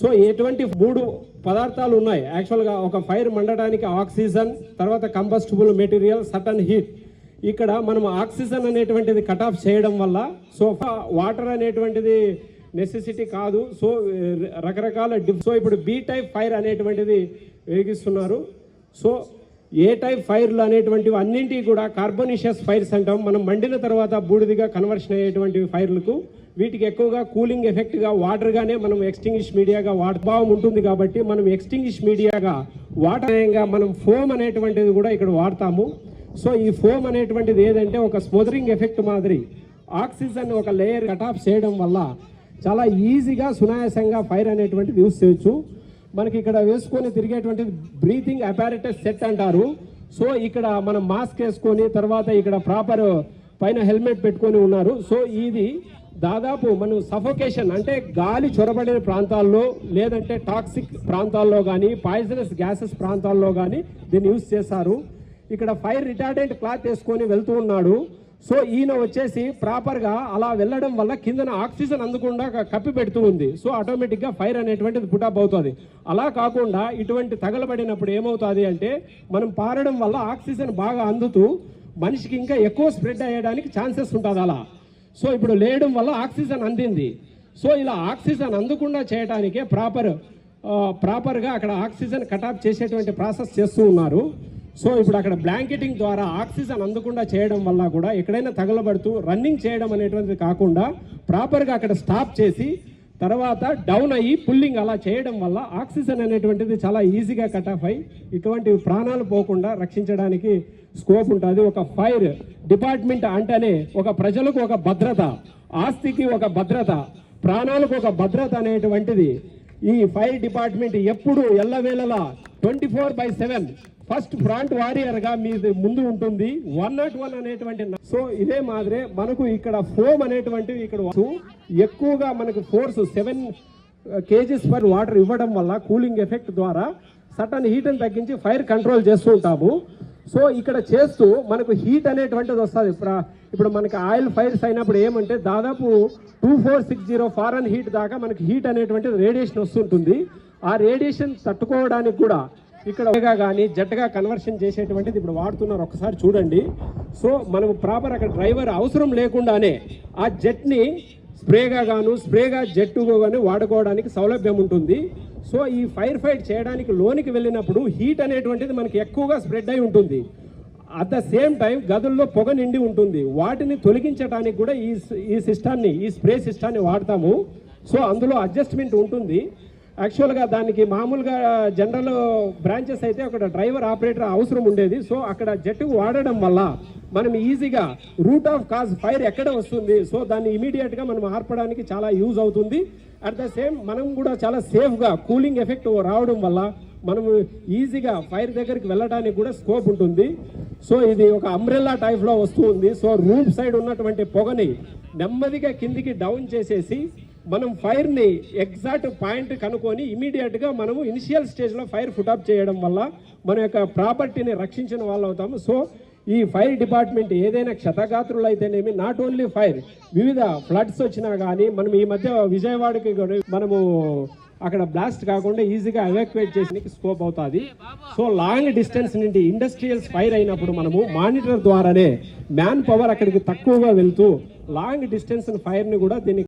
So ఎటువంటి మూడు పదార్థాలు ఉన్నాయి. యాక్చువల్గా ఒక ఫైర్ మండడానికి ఆక్సిజన్ తర్వాత కంపస్టబుల్ మెటీరియల్ సటన్ హీట్. ఇక్కడ మనం ఆక్సిజన్ అనేటువంటిది కట్ ఆఫ్ చేయడం వల్ల సో వాటర్ అనేటువంటిది నెసెసిటీ కాదు. సో రకరకాల డిఫ్ సో ఇప్పుడు బీ టైప్ ఫైర్ అనేటువంటిది వెలిగిస్తున్నారు సో ఏ టైప్ ఫైర్లు అనేటువంటివి అన్నింటికి కూడా కార్బోనిషియస్ ఫైర్స్ అంటాం. మనం మండిన తర్వాత బూడిదిగా కన్వర్షన్ అయ్యేటువంటి ఫైర్లకు వీటికి ఎక్కువగా కూలింగ్ ఎఫెక్ట్గా వాటర్గానే మనం ఎక్స్టింగిష్ మీడియాగా భావం ఉంటుంది కాబట్టి మనం ఎక్స్టింగిష్ మీడియాగా వాటర్గా మనం ఫోమ్ అనేటువంటిది కూడా ఇక్కడ వాడతాము. సో ఈ ఫోమ్ అనేటువంటిది ఏదంటే ఒక స్మోదరింగ్ ఎఫెక్ట్ మాదిరి. ఆక్సిజన్ ఒక లేయర్ కట్ ఆఫ్ చేయడం వల్ల చాలా ఈజీగా సునాయాసంగా ఫైర్ అనేటువంటిది యూస్ చేయొచ్చు. మనకి ఇక్కడ వేసుకొని తిరిగేటువంటి బ్రీతింగ్ అపారిటస్ సెట్ అంటారు. సో ఇక్కడ మనం మాస్క్ వేసుకొని తర్వాత ఇక్కడ ప్రాపర్ పైన హెల్మెట్ పెట్టుకొని ఉన్నారు. సో ఇది దాదాపు మనం సఫోకేషన్ అంటే గాలి చొరబడిన ప్రాంతాల్లో లేదంటే టాక్సిక్ ప్రాంతాల్లో కానీ పాయిజనస్ గ్యాసెస్ ప్రాంతాల్లో కానీ దీన్ని యూజ్ చేస్తారు ఇక్కడ ఫైర్ రిటార్డెంట్ క్లాత్ వేసుకొని వెళ్తూ ఉన్నాడు. సో ఈయన వచ్చేసి ప్రాపర్గా అలా వెళ్ళడం వల్ల కిందన ఆక్సిజన్ అందకుండా కప్పి పెడుతూ ఉంది. సో ఆటోమేటిక్గా ఫైర్ అనేటువంటిది పుటాప్ అవుతుంది. అలా కాకుండా ఇటువంటి తగలబడినప్పుడు ఏమవుతుంది అంటే మనం పారడం వల్ల ఆక్సిజన్ బాగా అందుతూ మనిషికి ఇంకా ఎక్కువ స్ప్రెడ్ అయ్యడానికి ఛాన్సెస్ ఉంటుంది అలా. సో ఇప్పుడు లేయడం వల్ల ఆక్సిజన్ అందింది. సో ఇలా ఆక్సిజన్ అందకుండా చేయడానికే ప్రాపర్ ప్రాపర్గా అక్కడ ఆక్సిజన్ కటాప్ చేసేటువంటి ప్రాసెస్ చేస్తూ ఉన్నారు. సో ఇప్పుడు అక్కడ బ్లాంకెటింగ్ ద్వారా ఆక్సిజన్ అందకుండా చేయడం వల్ల కూడా ఎక్కడైనా తగలబడుతూ రన్నింగ్ చేయడం అనేటువంటిది కాకుండా ప్రాపర్గా అక్కడ స్టాప్ చేసి తర్వాత డౌన్ అయ్యి పుల్లింగ్ అలా చేయడం వల్ల ఆక్సిజన్ అనేటువంటిది చాలా ఈజీగా కట్ ఆఫ్ అయ్యి ఇటువంటి ప్రాణాలు పోకుండా రక్షించడానికి స్కోప్ ఉంటుంది. ఒక ఫైర్ డిపార్ట్మెంట్ అంటేనే ఒక ప్రజలకు ఒక భద్రత ఆస్తికి ఒక భద్రత ప్రాణాలకు ఒక భద్రత అనేటువంటిది ఈ ఫైర్ డిపార్ట్మెంట్ ఎప్పుడు ఎల్లవేళలా twenty four by seven first front వారియర్గా మీది ముందు ఉంటుంది. వన్ నాట్ వన్ అనేటువంటి సో ఇదే మాదిరే మనకు ఇక్కడ ఫోమ్ అనేటువంటివి ఇక్కడ ఎక్కువగా మనకు force seven KGs per water ఇవ్వడం వల్ల కూలింగ్ ఎఫెక్ట్ ద్వారా సటన్ హీట్ని తగ్గించి ఫైర్ కంట్రోల్ చేస్తూ ఉంటాము. సో ఇక్కడ చేస్తూ మనకు హీట్ అనేటువంటిది వస్తుంది. ఇప్పుడు మనకి ఆయిల్ ఫైర్స్ అయినప్పుడు ఏమంటే దాదాపు two four six zero Fahrenheit దాకా మనకి హీట్ అనేటువంటిది రేడియేషన్ వస్తుంటుంది. ఆ రేడియేషన్ తట్టుకోవడానికి కూడా ఇక్కడ కానీ జట్టుగా కన్వర్షన్ చేసేటువంటిది ఇప్పుడు వాడుతున్నారు. ఒకసారి చూడండి. సో మనం ప్రాపర్ అక్కడ డ్రైవర్ అవసరం లేకుండానే ఆ జెట్ని స్ప్రేగా గాను స్ప్రేగా జెట్టుగా కానీ వాడుకోవడానికి సౌలభ్యం ఉంటుంది. సో ఈ ఫైర్ ఫైట్ చేయడానికి లోనికి వెళ్ళినప్పుడు హీట్ అనేటువంటిది మనకి ఎక్కువగా స్ప్రెడ్ అయి ఉంటుంది. అట్ ద సేమ్ టైం గదుల్లో పొగ నిండి ఉంటుంది. వాటిని తొలగించడానికి కూడా ఈ ఈ సిస్టాన్ని ఈ స్ప్రే సిస్టాన్ని వాడతాము. సో అందులో అడ్జస్ట్మెంట్ ఉంటుంది. యాక్చువల్గా దానికి మామూలుగా జనరల్ బ్రాంచెస్ అయితే అక్కడ డ్రైవర్ ఆపరేటర్ అవసరం ఉండేది. సో అక్కడ జట్టు వాడడం వల్ల మనం ఈజీగా రూట్ ఆఫ్ కాజ్ ఫైర్ ఎక్కడ వస్తుంది? సో దాన్ని ఇమీడియట్గా మనం ఆర్పడానికి చాలా యూజ్ అవుతుంది. అట్ ద సేమ్ మనం కూడా చాలా సేఫ్గా కూలింగ్ ఎఫెక్ట్ రావడం వల్ల మనం ఈజీగా ఫైర్ దగ్గరికి వెళ్ళడానికి కూడా స్కోప్ ఉంటుంది. సో ఇది ఒక అంబ్రెల్లా టైప్లో వస్తూ ఉంది సో రూమ్ సైడ్ ఉన్నటువంటి పొగని నెమ్మదిగా కిందికి డౌన్ చేసేసి మనం ఫైర్ని ఎగ్జాక్ట్ పాయింట్ కనుక్కొని ఇమీడియట్గా మనము ఇనిషియల్ స్టేజ్లో ఫైర్ ఫుటప్ చేయడం వల్ల మన యొక్క ప్రాపర్టీని రక్షించిన వాళ్ళు అవుతాము. సో ఈ ఫైర్ డిపార్ట్మెంట్ ఏదైనా క్షతగాత్రులు అయితేనేమి నాట్ ఓన్లీ ఫైర్ వివిధ ఫ్లడ్స్ వచ్చినా కానీ మనం ఈ మధ్య విజయవాడకి కూడా మనము అక్కడ బ్లాస్ట్ కాకుండా ఈజీగా ఎవాక్యుయేట్ చేసేందుకు స్కోప్ అవుతుంది. సో లాంగ్ డిస్టెన్స్ నుండి ఇండస్ట్రియల్స్ ఫైర్ అయినప్పుడు మనము మానిటర్ ద్వారానే మ్యాన్ పవర్ అక్కడికి తక్కువగా వెళ్తూ లాంగ్ డిస్టెన్స్ ఫైర్ని కూడా దీనికి